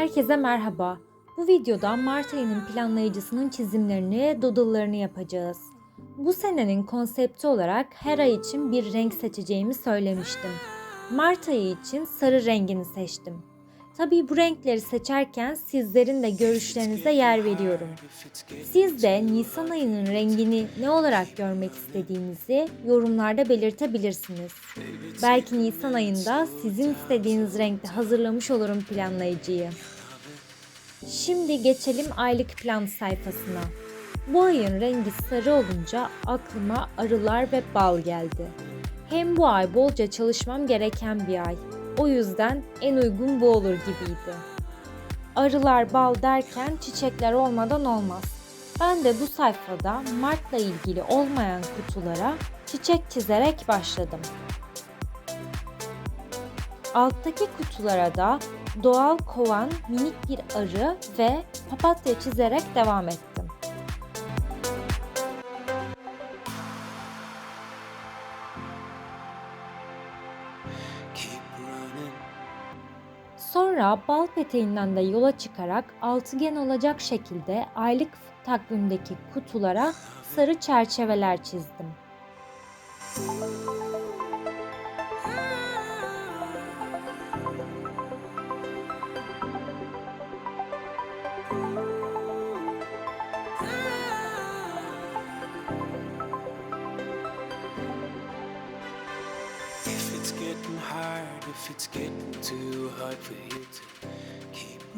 Herkese merhaba. Bu videoda Mart ayının planlayıcısının çizimlerini, doodle'larını yapacağız. Bu senenin konsepti olarak her ay için bir renk seçeceğimi söylemiştim. Mart ayı için sarı rengini seçtim. Tabii bu renkleri seçerken sizlerin de görüşlerinize yer veriyorum. Siz de Nisan ayının rengini ne olarak görmek istediğinizi yorumlarda belirtebilirsiniz. Belki Nisan ayında sizin istediğiniz renkte hazırlamış olurum planlayıcıyı. Şimdi geçelim aylık plan sayfasına. Bu ayın rengi sarı olunca aklıma arılar ve bal geldi. Hem bu ay bolca çalışmam gereken bir ay. O yüzden en uygun bu olur gibiydi. Arılar bal derken çiçekler olmadan olmaz. Ben de bu sayfada Mart'la ilgili olmayan kutulara çiçek çizerek başladım. Alttaki kutulara da doğal kovan minik bir arı ve papatya çizerek devam ettim. Sonra bal peteğinden de yola çıkarak altıgen olacak şekilde aylık takvimdeki kutulara sarı çerçeveler çizdim. If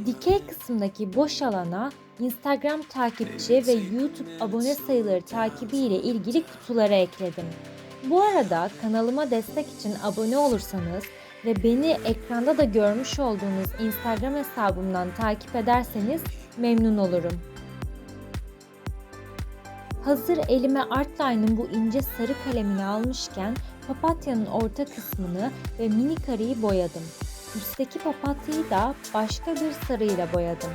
Dikey kısımdaki boş alana Instagram takipçi ve YouTube abone sayıları takibi ile ilgili kutuları ekledim. Bu arada kanalıma destek için abone olursanız ve beni ekranda da görmüş olduğunuz Instagram hesabımdan takip ederseniz memnun olurum. Hazır elime Artline'ın bu ince sarı kalemini almışken papatyanın orta kısmını ve minik arıyı boyadım. Üstteki papatyayı da başka bir sarıyla boyadım.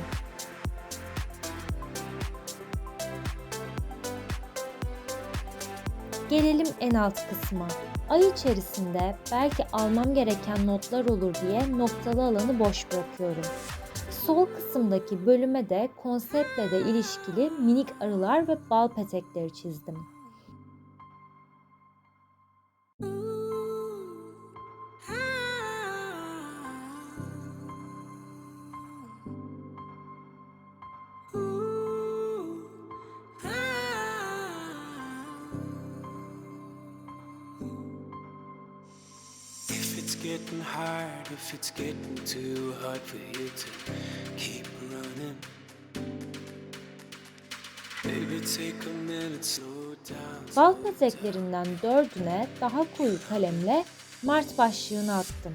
Gelelim en alt kısma. Ay içerisinde belki almam gereken notlar olur diye noktalı alanı boş bırakıyorum. Sol kısımdaki bölüme de konseptle de ilişkili minik arılar ve bal petekleri çizdim. Getting hard, if it's getting too hard for you to keep running. Baby, take a minute, slow down. Bal peteklerinden dördüne daha koyu kalemle Mart başlığını attım.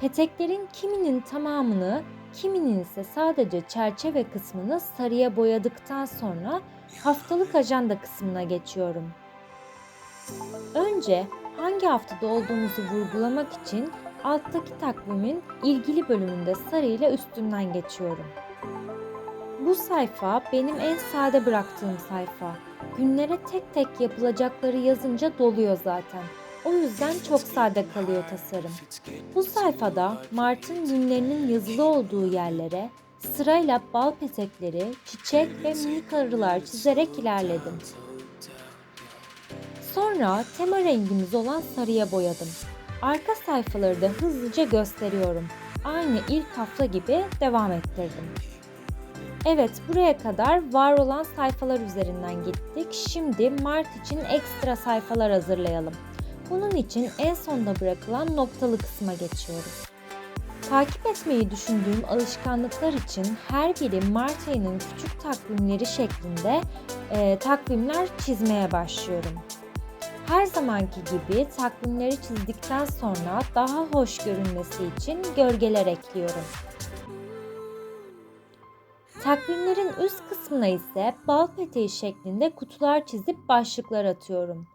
Peteklerin kiminin tamamını, kiminin ise sadece çerçeve kısmını sarıya boyadıktan sonra haftalık ajanda kısmına geçiyorum. Önce hangi haftada olduğumuzu vurgulamak için alttaki takvimin ilgili bölümünde sarıyla üstünden geçiyorum. Bu sayfa benim en sade bıraktığım sayfa. Günlere tek tek yapılacakları yazınca doluyor zaten. O yüzden çok sade kalıyor tasarım. Bu sayfada Mart'ın günlerinin yazılı olduğu yerlere sırayla bal petekleri, çiçek ve minik arılar çizerek ilerledim. Sonra tema rengimiz olan sarıya boyadım. Arka sayfaları da hızlıca gösteriyorum. Aynı ilk hafta gibi devam ettirdim. Evet buraya kadar var olan sayfalar üzerinden gittik. Şimdi Mart için ekstra sayfalar hazırlayalım. Bunun için en sonda bırakılan noktalı kısma geçiyoruz. Takip etmeyi düşündüğüm alışkanlıklar için her biri Mart ayının küçük takvimleri şeklinde e, takvimler çizmeye başlıyorum. Her zamanki gibi takvimleri çizdikten sonra daha hoş görünmesi için gölgeler ekliyorum. Takvimlerin üst kısmına ise bal peteği şeklinde kutular çizip başlıklar atıyorum.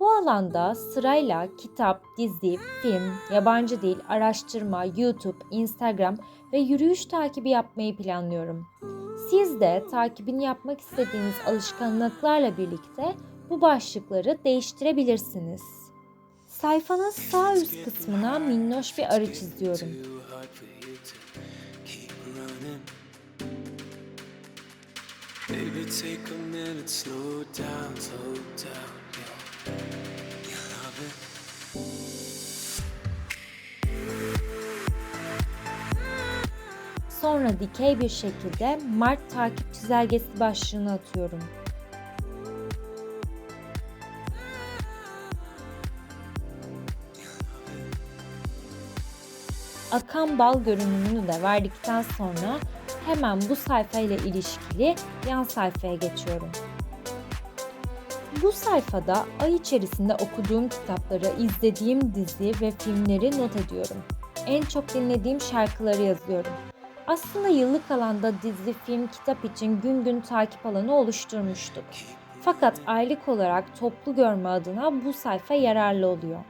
Bu alanda sırayla kitap, dizi, film, yabancı dil, araştırma, YouTube, Instagram ve yürüyüş takibi yapmayı planlıyorum. Siz de takibini yapmak istediğiniz alışkanlıklarla birlikte bu başlıkları değiştirebilirsiniz. Sayfanın sağ üst kısmına minnoş bir arı çiziyorum. Baby, take a minute, slow down, slow down. Sonra dikey bir şekilde Mart takip çizelgesi başlığını atıyorum. Akan bal görünümünü de verdikten sonra hemen bu sayfa ile ilişkili yan sayfaya geçiyorum. Bu sayfada ay içerisinde okuduğum kitapları, izlediğim dizi ve filmleri not ediyorum. En çok dinlediğim şarkıları yazıyorum. Aslında yıllık alanda dizi, film, kitap için gün gün takip alanı oluşturmuştuk. Fakat aylık olarak toplu görme adına bu sayfa yararlı oluyor.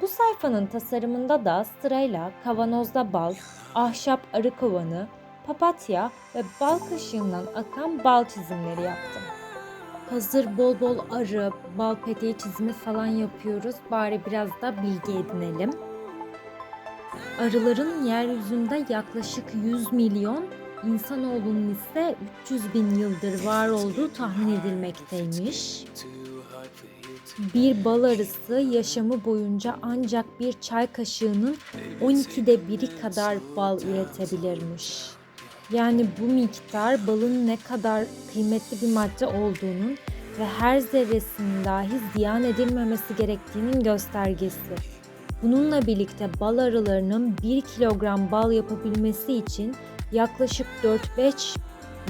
Bu sayfanın tasarımında da sırayla kavanozda bal, ahşap arı kovanı, papatya ve bal kaşığından akan bal çizimleri yaptım. Hazır bol bol arı, bal peteği çizimi falan yapıyoruz. Bari biraz da bilgi edinelim. Arıların yeryüzünde yaklaşık 100 milyon, insanoğlunun ise 300 bin yıldır var olduğu tahmin edilmekteymiş. Bir bal arısı yaşamı boyunca ancak bir çay kaşığının 12'de biri kadar bal üretebilirmiş. Yani bu miktar balın ne kadar kıymetli bir madde olduğunun ve her zerresinin dahi ziyan edilmemesi gerektiğinin göstergesi. Bununla birlikte bal arılarının 1 kilogram bal yapabilmesi için yaklaşık 4-5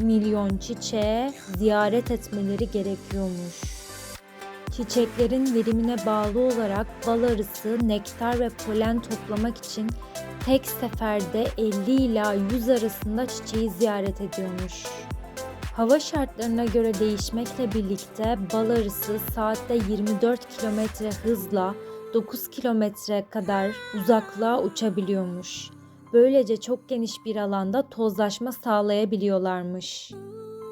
milyon çiçeğe ziyaret etmeleri gerekiyormuş. Çiçeklerin verimine bağlı olarak bal arısı nektar ve polen toplamak için tek seferde 50 ila 100 arasında çiçeği ziyaret ediyormuş. Hava şartlarına göre değişmekle birlikte bal arısı saatte 24 kilometre hızla 9 kilometre kadar uzaklığa uçabiliyormuş. Böylece çok geniş bir alanda tozlaşma sağlayabiliyorlarmış.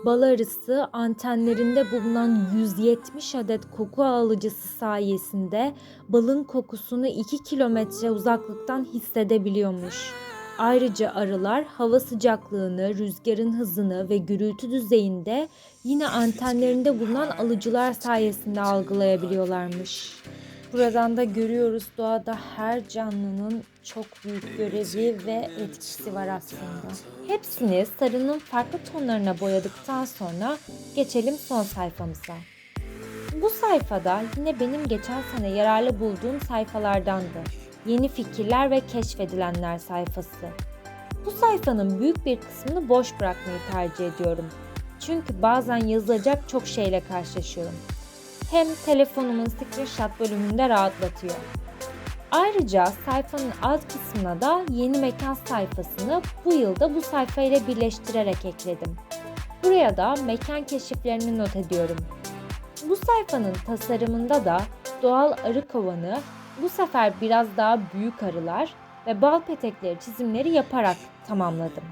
Bal arısı antenlerinde bulunan 170 adet koku alıcısı sayesinde balın kokusunu 2 kilometre uzaklıktan hissedebiliyormuş. Ayrıca arılar hava sıcaklığını, rüzgarın hızını ve gürültü düzeyinde yine antenlerinde bulunan alıcılar sayesinde algılayabiliyorlarmış. Buradan da görüyoruz doğada her canlının çok büyük görevi ve etkisi var aslında. Hepsini sarının farklı tonlarına boyadıktan sonra geçelim son sayfamıza. Bu sayfada yine benim geçen sene yararlı bulduğum sayfalardandı. Yeni fikirler ve keşfedilenler sayfası. Bu sayfanın büyük bir kısmını boş bırakmayı tercih ediyorum. Çünkü bazen yazılacak çok şeyle karşılaşıyorum. Hem telefonumun screenshot bölümünde rahatlatıyor. Ayrıca sayfanın alt kısmına da yeni mekan sayfasını bu yılda bu sayfa ile birleştirerek ekledim. Buraya da mekan keşiflerini not ediyorum. Bu sayfanın tasarımında da doğal arı kovanı, bu sefer biraz daha büyük arılar ve bal petekleri çizimleri yaparak tamamladım.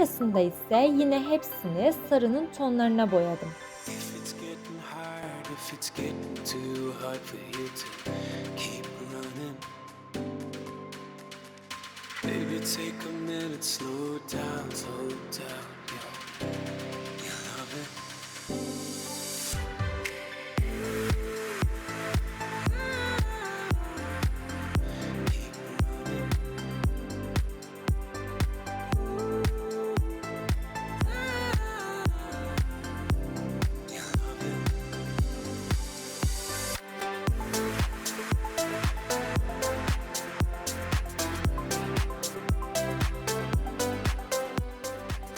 Sonrasında ise yine hepsini sarının tonlarına boyadım. Baby, take a minute, slow down, slow down.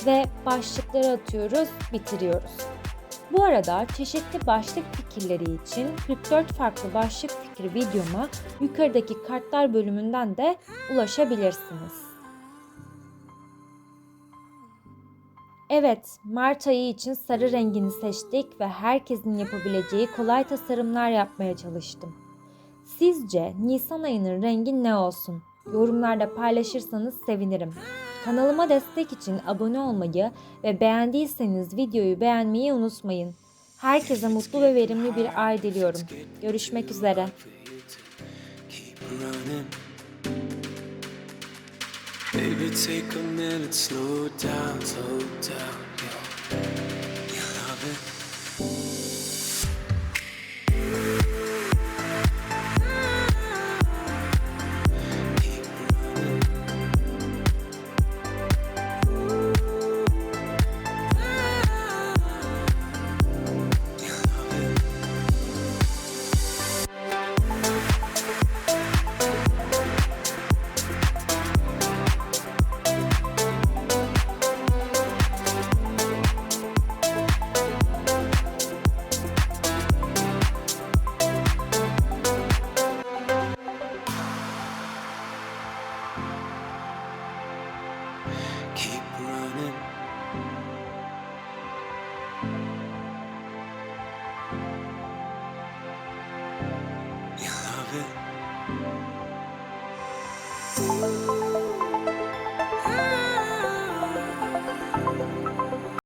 Ve başlıkları atıyoruz, bitiriyoruz. Bu arada çeşitli başlık fikirleri için 44 farklı başlık fikri videoma yukarıdaki kartlar bölümünden de ulaşabilirsiniz. Evet, Mart ayı için sarı rengini seçtik ve herkesin yapabileceği kolay tasarımlar yapmaya çalıştım. Sizce Nisan ayının rengi ne olsun? Yorumlarda paylaşırsanız sevinirim. Kanalıma destek için abone olmayı ve beğendiyseniz videoyu beğenmeyi unutmayın. Herkese mutlu ve verimli bir ay diliyorum. Görüşmek üzere. Baby, take a minute, slow down, slow down.